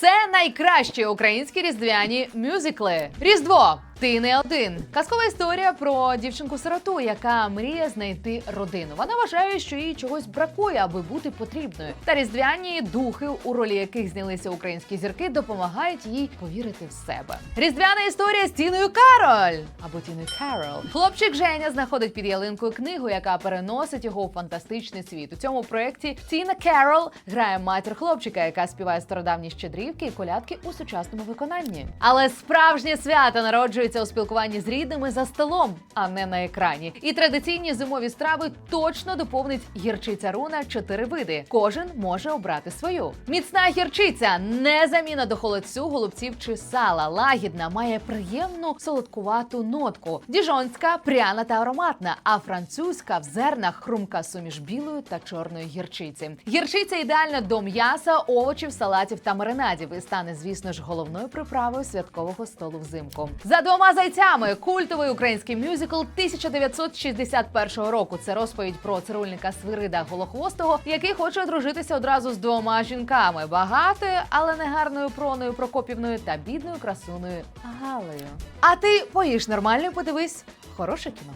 Це найкращі українські різдвяні мюзикли. Різдво. Ти не один. Казкова історія про дівчинку-сироту, яка мріє знайти родину. Вона вважає, що їй чогось бракує, аби бути потрібною. Та різдвяні духи, у ролі яких знялися українські зірки, допомагають їй повірити в себе. Різдвяна історія з Тіною Кароль або Тіною Карол. Хлопчик Женя знаходить під ялинкою книгу, яка переносить його у фантастичний світ. У цьому проєкті Тіна Керол грає матір хлопчика, яка співає стародавні щедрівки і колядки у сучасному виконанні. Але справжнє свято народжується у спілкуванні з рідними за столом, а не на екрані. І традиційні зимові страви точно доповнить гірчиця руна чотири види. Кожен може обрати свою. Міцна гірчиця не заміна до холодцю, голубців чи сала. Лагідна має приємну солодкувату нотку. Діжонська пряна та ароматна, а французька в зернах хрумка суміш білої та чорної гірчиці. Гірчиця ідеальна до м'яса, овочів, салатів та маринадів і стане, звісно ж, головною приправою святкового столу взимку. За двома зайцями культовий український мюзикл 1961 року. Це розповідь про цирульника Свирида Голохвостого, який хоче одружитися одразу з двома жінками: багатою, але не гарною проною Прокопівною та бідною красуною Галею. А ти поїж нормально, подивись хороше кіно.